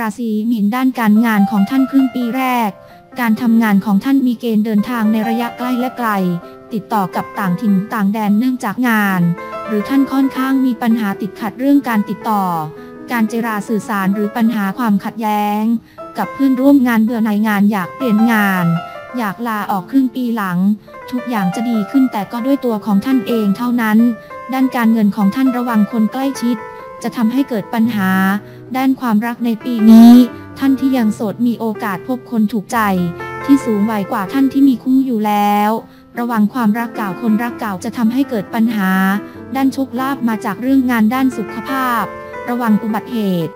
ราศีมีนด้านการงานของท่านครึ่งปีแรก การทำงานของท่านมีเกณฑ์เดินทางในระยะใกล้และไกล ติดต่อกับต่างถิ่นต่างแดนเนื่องจากงาน หรือท่านค่อนข้างมีปัญหาติดขัดเรื่องการติดต่อ การเจราสื่อสารหรือปัญหาความขัดแย้ง กับเพื่อนร่วมงานเบื่อในงานอยากเปลี่ยนงาน อยากลาออกครึ่งปีหลัง ทุกอย่างจะดีขึ้นแต่ก็ด้วยตัวของท่านเองเท่านั้น ด้านการเงินของท่านระวังคนใกล้ชิด จะทำให้เกิดปัญหา ด้านความรักในปีนี้ ท่านที่ยังโสดมีโอกาสพบคนถูกใจ ที่สูงวัยกว่าท่านที่มีคู่อยู่แล้ว ระวังความรักเก่าคนรักเก่าจะทำให้เกิดปัญหา ด้านโชคลาภมาจากเรื่องงานด้านสุขภาพ ระวังอุบัติเหตุ